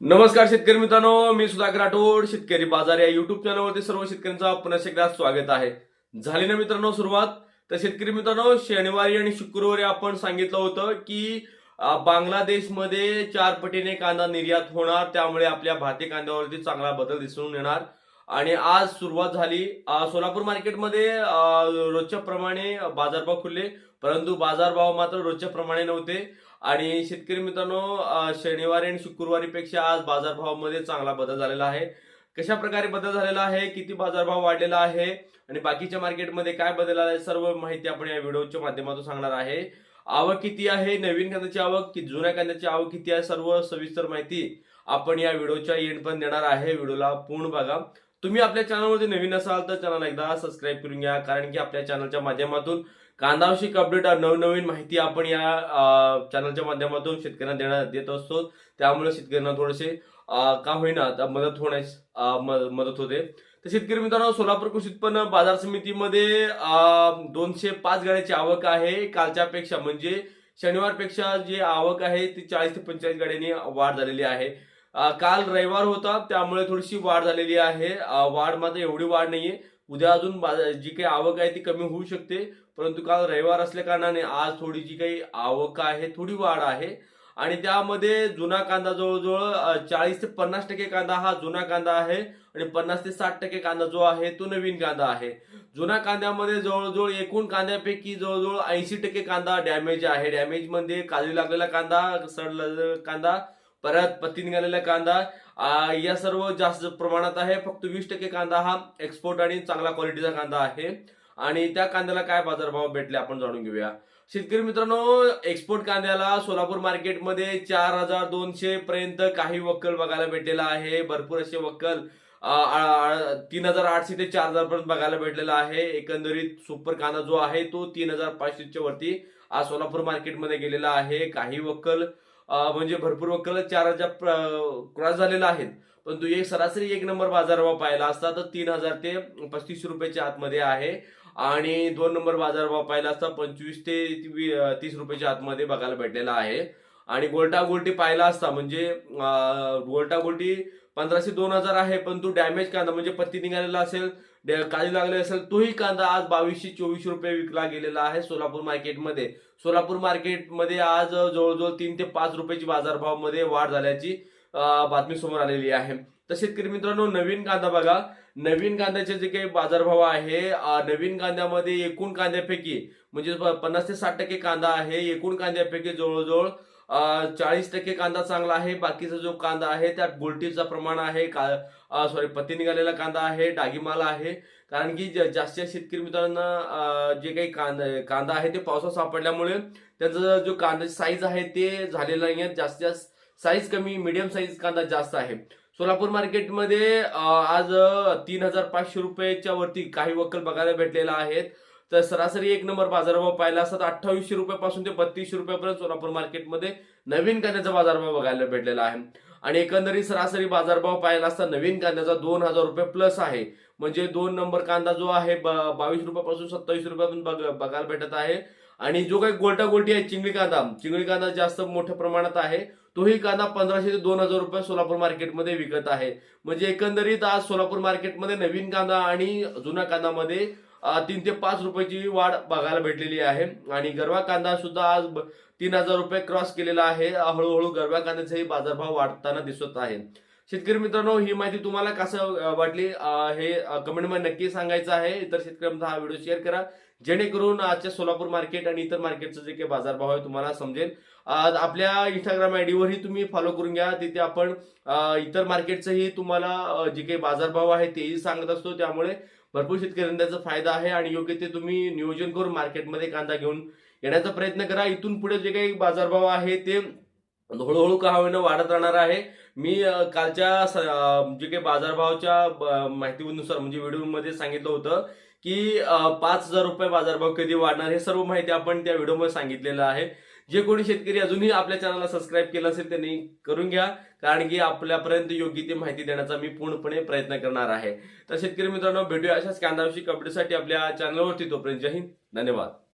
नमस्कार शेतकरी मित्रांनो मी सुधाकर राठोड शेतकरी बाजार या युट्यूब चॅनलवरती सर्व शेतकऱ्यांचा पुन्हा एकदा स्वागत आहे. झाली ना मित्रांनो सुरुवात? तर शेतकरी मित्रांनो शनिवारी आणि शुक्रवारी आपण सांगितलं होतं की बांगलादेशमध्ये चार पटीने कांदा निर्यात होणार त्यामुळे आपल्या भारतीय कांद्यावरती चांगला बदल दिसून येणार. आणि आज सुरुवात झाली सोलापूर मार्केटमध्ये रोजच्या प्रमाणे बाजारभाव खुलले परंतु बाजारभाव मात्र रोजच्या प्रमाणे नव्हते. आणि शेतकरी मित्रांनो शनिवारी आणि शुक्रवारी पेक्षा आज बाजारभावामध्ये चांगला बदल झालेला आहे. कशा प्रकारे बदल झालेला आहे? किती बाजारभाव वाढलेला आहे? आणि बाकीच्या मार्केटमध्ये काय बदल आला आहे सर्व माहिती आपण या व्हिडिओच्या माध्यमातून सांगणार आहे. आवक किती आहे? नवीन कांद्याची आवक की जुन्या कांद्याची आवक किती आहे? सर्व सविस्तर माहिती आपण या व्हिडिओच्या एंड पण देणार आहे. व्हिडिओला पूर्ण बघा. तुम्ही आपल्या चॅनलवरती नवीन असाल तर चॅनल एकदा सबस्क्राईब करून घ्या. कारण की आपल्या चॅनलच्या माध्यमातून कांदावशिक अपडेट नवनवीन माहिती आपण या चॅनलच्या माध्यमातून शेतकऱ्यांना देण्यात देत असतो. त्यामुळे शेतकऱ्यांना थोडेसे का होईना आता मदत होण्यास मदत होते. तर शेतकरी मित्रांनो सोलापूर कृषी उत्पन्न बाजार समितीमध्ये दोनशे पाच गाड्याची आवक आहे. कालच्या पेक्षा म्हणजे शनिवारपेक्षा जी आवक आहे ती चाळीस ते पंचेचाळीस गाड्यांनी वाढ झालेली आहे. काल रविवार होता त्यामुळे थोडीशी वाढ झालेली आहे. वाढ मात्र एवढी वाढ नाहीये. उद्या अजून जी काही आवक आहे ती कमी होऊ शकते. परंतु काल रविवार असल्या कारणाने आज थोडी जी काही आवक आहे थोडी वाढ आहे. आणि त्यामध्ये जुना कांदा जवळजवळ चाळीस ते पन्नास टक्के कांदा हा जुना कांदा आहे आणि पन्नास ते साठ टक्के कांदा जो आहे तो नवीन कांदा आहे. जुना कांद्यामध्ये जवळजवळ एकूण कांद्यापैकी जवळजवळ ऐंशी टक्के कांदा डॅमेज आहे. डॅमेजमध्ये काजू लागलेला कांदा सडलेला कांदा परत पत्ती निघालेला कांदा. आ, या सर्व जास्त प्रमाणात आहे. फक्त वीस टक्के कांदा हा एक्सपोर्ट आणि चांगला क्वालिटीचा कांदा आहे. आणि त्या कांद्याला काय बाजारभाव भेटले आपण जाणून घेऊया. शेतकरी मित्रांनो एक्सपोर्ट कांद्याला सोलापूर मार्केटमध्ये चार हजार दोनशे पर्यंत काही वक्कल बघायला भेटलेला आहे. भरपूर असे वक्कल तीन हजार आठशे ते चार हजार पर्यंत बघायला भेटलेला आहे. एकंदरीत सुपर कांदा जो आहे तो तीन हजार पाचशेच्या वरती आज सोलापूर मार्केटमध्ये गेलेला आहे. काही वक्कल म्हणजे भरपूर वक्कल चार हजार क्रॉस झालेला आहेत परंतु एक सरासरी एक नंबर बाजारभाव पाहिला असता तर तीन हजार ते पस्तीस रुपयाच्या आतमध्ये आहे. आणि दोन नंबर बाजारभाव पाहिला असता पंचवीस ते वी- तीस रुपयाच्या आतमध्ये बघायला भेटलेला आहे. आणि गोल्टा गोल्टी पाहिला असता म्हणजे गोल्टा गोल्टी पंधराशे दोन हजार आहे पण तो डॅमेज कांदा म्हणजे पत्ती निघालेला असेल डॅ- काळी लागले असेल तोही कांदा आज बावीसशे चोवीसशे रुपये विकला गेलेला आहे सोलापूर मार्केटमध्ये. सोलापूर मार्केटमध्ये आज जवळजवळ तीन ते पाच रुपयाची बाजारभावामध्ये वाढ झाल्याची बातमी समोर आलेली आहे. तर शेतकरी मित्रांनो नवीन कांदा बघा. नवीन कांद्याचे जे काही बाजारभाव आहे नवीन कांद्यामध्ये एकूण कांद्यापैकी म्हणजे पन्नास ते साठ टक्के कांदा आहे एकूण कांद्यापैकी जवळजवळ चाळीस टक्के कांदा चांगला आहे बाकीचा जो कांदा आहे त्यात गोलटीचा प्रमाण आहे का सॉरी पती निघालेला कांदा आहे डागीमाला आहे. कारण की ज- जास्तीत जास्त शेतकरी मित्रांना जे काही कांदा कांदा आहे ते पावसात सापडल्यामुळे त्याचा जो कांद्याची साईज आहे ते झालेलं नाही आहे जास्तीत जास्त साईज कमी मीडियम साईज कांदा जास्त आहे. सोलापूर मार्केटमध्ये आज तीन हजार पाचशे रुपयाच्या वरती काही वक्कल बघायला भेटलेला आहेत. तर सरासरी एक नंबर बाजारभाव पाहिला असता तर अठ्ठावीसशे रुपयापासून ते बत्तीसशे रुपयापर्यंत सोलापूर मार्केटमध्ये नवीन कांद्याचा बाजारभाव बघायला भेटलेला आहे. आणि एकंदरीत सरासरी बाजारभाव पाहिला असता नवीन कांद्याचा दोन हजार रुपये प्लस आहे. म्हणजे दोन नंबर कांदा जो आहे बावीस रुपयापासून सत्तावीस रुपयापर्यंत बघ- बघायला भेटत आहे. आणि जो काही गोल्टा गोलटी आहे चिंगळी कांदा. चिंगळी कांदा जास्त मोठ्या प्रमाणात आहे. तोही कांदा पंधराशे ते दोन हजार रुपये सोलापूर मार्केटमध्ये विकत आहे. म्हणजे एकंदरीत आज सोलापूर मार्केटमध्ये नवीन कांदा आणि जुना कांदामध्ये तीन ते पाच रुपयाची वाढ बघायला भेटलेली आहे. आणि गरवा कांदा सुद्धा आज तीन हजार रुपये क्रॉस केलेला आहे. हळूहळू गरवा कांद्याचाही बाजारभाव वाढताना दिसत आहे. शेतकरी मित्रांनो ही माहिती तुम्हाला कसं वाटली हे कमेंटमध्ये नक्की सांगायचं आहे. इतर शेतकऱ्यांचा हा व्हिडिओ शेअर करा. जेणेकरून आजच्या सोलापूर मार्केट आणि इतर मार्केटचं जे काही बाजारभाव आहे तुम्हाला समजेल. आज आपल्या इंस्टाग्राम आयडीवरही तुम्ही फॉलो करून घ्या. तिथे आपण इतर मार्केटचंही तुम्हाला जे काही बाजारभाव आहे तेही सांगत असतो. त्यामुळे भरपूर शेतकऱ्यांना त्याचा फायदा आहे आणि योग्य ते तुम्ही नियोजन करून मार्केटमध्ये कांदा घेऊन येण्याचा प्रयत्न करा. इथून पुढे जे काही बाजारभाव आहे ते हळूहळू का होईना वाढत राहणार आहे. मी कालच्या जे काही बाजारभावाच्या माहितीनुसार म्हणजे व्हिडिओमध्ये सांगितलं होतं की पाच हजार रुपये बाजारभाव कधी वाढणार हे सर्व माहिती आपण त्या व्हिडिओमध्ये सांगितलेलं आहे. जे कोणी शेतकरी अजूनही आपल्या चॅनलला सबस्क्राईब केलं असेल त्यांनी करून घ्या कारण की आपल्यापर्यंत योग्य ती माहिती देण्याचा मी पूर्णपणे प्रयत्न करणार आहे. तर शेतकरी मित्रांनो भेटूया अशाच कांदाविषयी अपडेटसाठी आपल्या चॅनलवरती. तोपर्यंत जय हिंद. धन्यवाद.